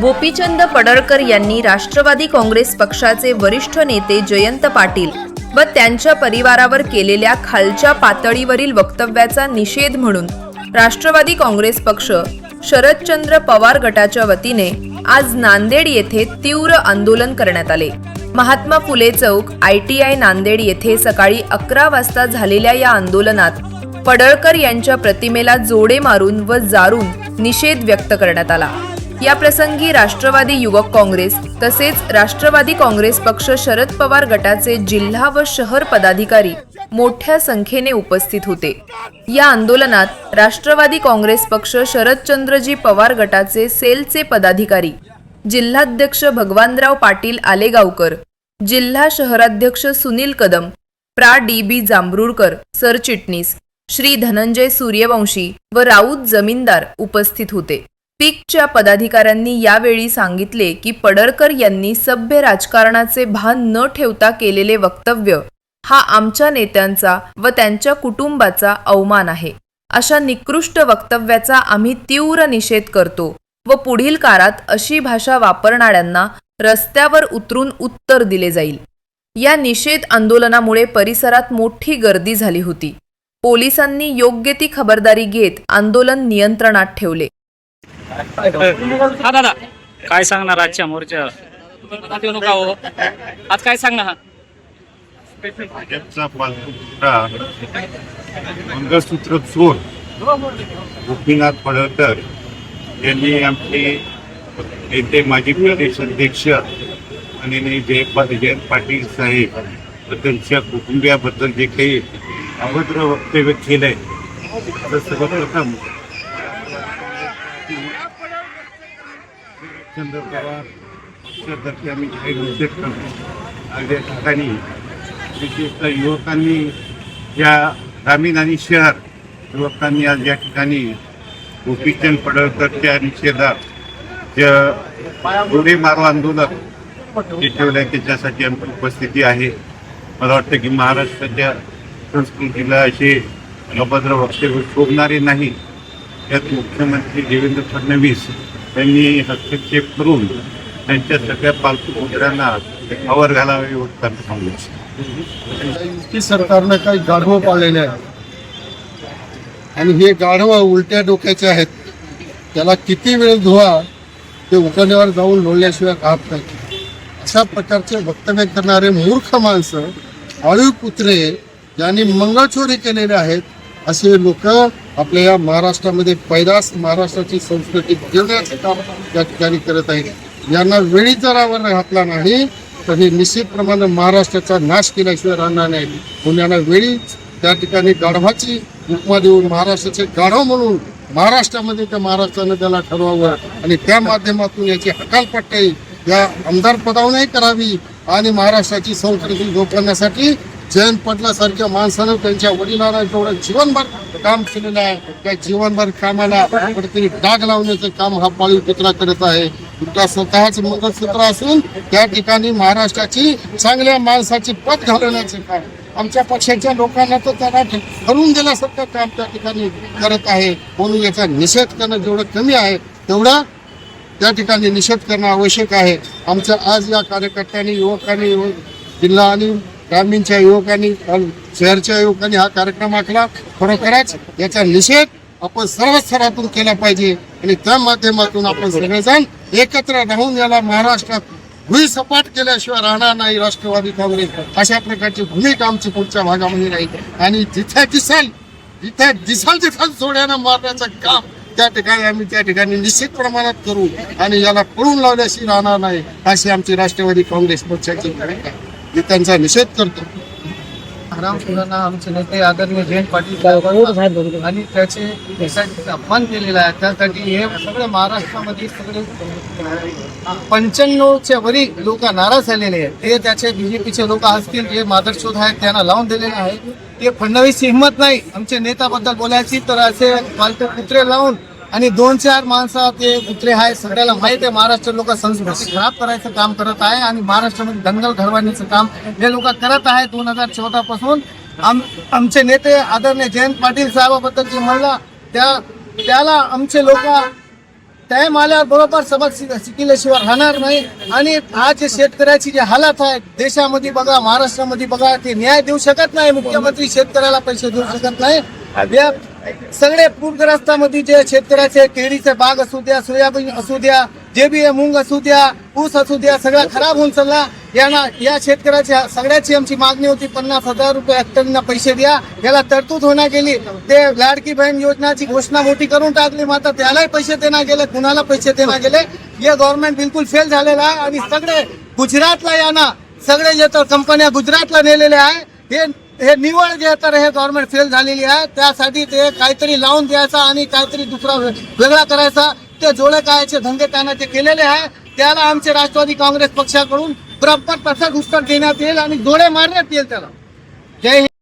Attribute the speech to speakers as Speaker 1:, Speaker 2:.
Speaker 1: गोपीचंद पडळकर यांनी राष्ट्रवादी काँग्रेस पक्षाचे वरिष्ठ नेते जयंत पाटील व त्यांच्या परिवारावर केलेल्या खालच्या पातळीवरील वक्तव्याचा निषेध म्हणून राष्ट्रवादी काँग्रेस पक्ष शरदचंद्र पवार गटाच्या वतीने आज नांदेड येथे तीव्र आंदोलन करण्यात आले. Mahatma Phule Chowk I T I Nanded येथे सकाळी अकरा वाजता झालेल्या या आंदोलनात पडळकर यांच्या प्रतिमेला जोडे मारून व जारून निषेध व्यक्त करण्यात आला. या प्रसंगी राष्ट्रवादी युवक काँग्रेस तसेच राष्ट्रवादी काँग्रेस पक्ष शरद पवार गटाचे जिल्हा व शहर पदाधिकारी मोठ्या संख्येने उपस्थित होते. या आंदोलनात राष्ट्रवादी काँग्रेस पक्ष शरदचंद्रजी पवार गटाचे सेलचे पदाधिकारी जिल्हाध्यक्ष भगवानराव पाटील आलेगावकर जिल्हा शहराध्यक्ष सुनील कदम प्रा. डी. बी. जांभरूळकर सरचिटणीस श्री धनंजय सूर्यवंशी व राऊत जमीनदार उपस्थित होते. पीकच्या पदाधिकाऱ्यांनी यावेळी सांगितले की पडळकर यांनी सभ्य राजकारणाचे भान न ठेवता केलेले वक्तव्य हा आमच्या नेत्यांचा व त्यांच्या कुटुंबाचा अवमान आहे. अशा निकृष्ट वक्तव्याचा आम्ही तीव्र निषेध करतो व पुढील काळात अशी भाषा वापरणाऱ्यांना रस्त्यावर उतरून उत्तर दिले जाईल. या निषेध आंदोलनामुळे परिसरात मोठी गर्दी झाली होती. पोलिसांनी योग्य ती खबरदारी घेत आंदोलन नियंत्रणात ठेवले.
Speaker 2: हा दादा. काय सांगणार आजच्या मोर्चा? नका हो आज काय सांगणार?
Speaker 3: भाजपचा मंगळसूत्र चोर गोपीनाथ पडळकर यांनी आमचे नेते माजी प्रदेश अध्यक्ष आणि जयपा जयंत पाटील साहेब व त्यांच्या कुटुंबियाबद्दल जे काही अभद्र वक्तव्य केलंय तर सर्वप्रथम चंद्र पवार पक्षातर्फे आम्ही जाहीर निषेध करतो. अगदी ठिकाणी विशेषतः युवकांनी या ग्रामीण आणि शहर युवकांनी आज या ठिकाणी गोपीचंद पडळकरच्या निषेधात जे गोडे मारो आंदोलन जे आहे त्याच्यासाठी आमची उपस्थिती आहे. मला वाटतं की महाराष्ट्राच्या संस्कृतीला असे अभद्र वक्तव्य शोभणारे नाही. त्यात मुख्यमंत्री देवेंद्र फडणवीस त्यांनी हस्तक्षेप करून त्यांच्या सगळ्या पालतू कुत्र्यांना आवर घालावे त्यांना सांगितलं
Speaker 4: युती सरकारनं काही गाढवं पाळलेले आहेत आणि हे गाढवं उलट्या डोक्याचे आहेत. त्याला किती वेळ धुवा ते उकड्यावर जाऊन लोळल्याशिवाय राहत नाही. अशा प्रकारचे वक्तव्य करणारे मूर्ख माणसं आळू कुत्रे ज्यांनी मंगळचोरी केलेले आहेत असे लोक आपल्या या महाराष्ट्रामध्ये पैदास महाराष्ट्राची संस्कृती गिरण्याचं काम या ठिकाणी करत आहेत. यांना वेळी जरावर घातला नाही तर हे निश्चितप्रमाणे महाराष्ट्राचा नाश केल्याशिवाय राहणार नाही. म्हणून यांना वेळी त्या ठिकाणी गाढवाची उपमा देऊन महाराष्ट्राचे गाढव म्हणून महाराष्ट्रामध्ये त्या महाराष्ट्रानं त्याला ठरवावं आणि त्या माध्यमातून याची हकालपट्टी या आमदार पदावरही करावी आणि महाराष्ट्राची संस्कृती जोपवण्यासाठी जयंत पटलासारख्या माणसानं त्यांच्या वडिलांना जेवढं जीवनभर काम केलेलं आहे. त्या जीवनभर कामाला कुठेतरी डाग लावण्याचं काम हा पाळीव कुत्रा करत आहे. तुमचा स्वतःच मंगळसूत्र असून त्या ठिकाणी महाराष्ट्राची चांगल्या माणसाची पद घालवण्याचे काम. आमच्या पक्षाच्या लोकांना तर त्यांना ठरवून दिल्यासारखं काम त्या ठिकाणी करत आहे. म्हणून याचा निषेध करणं जेवढं कमी आहे तेवढं त्या ठिकाणी निषेध करणं आवश्यक आहे. आमच्या आज या कार्यकर्त्यांनी युवकांनी युवक- जिल्हा आणि ग्रामीणच्या युवकांनी शहरच्या युवकांनी हा कार्यक्रम आखला. खरोखरच याचा निषेध आपण सर्व स्तरातून केला पाहिजे. आणि त्या माध्यमातून आपण सगळेजण एकत्र राहून याला महाराष्ट्रात भुई सपाट केल्याशिवाय राहणार नाही राष्ट्रवादी काँग्रेस. अशा प्रकारची भूमिका आमची पुढच्या भागामध्ये राहील. आणि जिथे दिसेल जिथे दिसाल तिथं जोड्यानं मारण्याचं काम त्या ठिकाणी आम्ही त्या ठिकाणी निश्चित प्रमाणात करू. आणि याला पळून लावल्याशी राहणार नाही अशी आमची राष्ट्रवादी काँग्रेस पक्षाची भूमिका मी त्यांचा निषेध करतो.
Speaker 5: राम सुरांना आमचे नेते आदरणीय जयंत पाटील साहेब आणि त्याचे देशाचे अपमान केलेला आहे. त्यासाठी हे सगळे महाराष्ट्रामध्ये सगळे पंच्याण्णवच्या वरी लोक नाराज झालेले आहेत. ते त्याचे बीजेपीचे लोक असतील जे मादरशोध आहेत त्यांना लावून दिलेले आहे. ते फडणवीस हिंमत नाही आमच्या नेत्याबद्दल बोलायची तर असे फालतू कुत्रे लावून आणि दोन चार माणसं ते कुत्रे आहे सगळ्याला माहीत आहे महाराष्ट्र लोक संस्कृती खराब करायचं काम करत आहे आणि महाराष्ट्रामध्ये दंगल घडवण्याचं काम हे लोक करत आहे दोन हजार चौदा पासून आम आमचे नेते आदरणीय जयंत पाटील साहेबाबद्दल जे म्हणला त्या त्याला आमचे लोक टाइम आल्यावर बरोबर सबक शिक- शिकल्याशिवाय राहणार नाही. आणि आज जे शेतकऱ्याची जे हालत आहे देशामध्ये बघा महाराष्ट्रामध्ये बघा ते न्याय देऊ शकत नाही मुख्यमंत्री शेतकऱ्याला पैसे देऊ शकत नाही. सगळे पूरग्रस्तामध्ये जे शेतकऱ्याचे केळीचे बाग असू द्या सोयाबीन असू द्या जे बी मूंग असू द्या ऊस असू द्या सगळा खराब होऊन चालला. यांना या शेतकऱ्याच्या सगळ्याची आमची मागणी होती पन्नास हजार रुपये हेक्टरना पैसे द्या. याला तरतूद होण्या गेली. ते लाडकी बहीण योजनाची घोषणा मोठी करून टाकली मात्र त्यालाही पैसे देणं गेले कुणाला पैसे देणं गेले? हे गव्हर्नमेंट बिलकुल फेल झालेलं आहे. आणि सगळे गुजरातला यांना सगळे जे तर कंपन्या गुजरातला नेलेल्या आहे हे हे निवड जे तर हे गव्हर्नमेंट फेल झालेली आहे. त्यासाठी ते काहीतरी लावून द्यायचा आणि काहीतरी दुसरा वेगळा करायचा. ते जोडे कायचे धंदे त्यांना ते केलेले आहे. त्याला आमचे राष्ट्रवादी काँग्रेस पक्षाकडून प्रॉपर तसंच उत्तर देण्यात येईल आणि जोडे मारण्यात येईल त्याला. जय हिंद.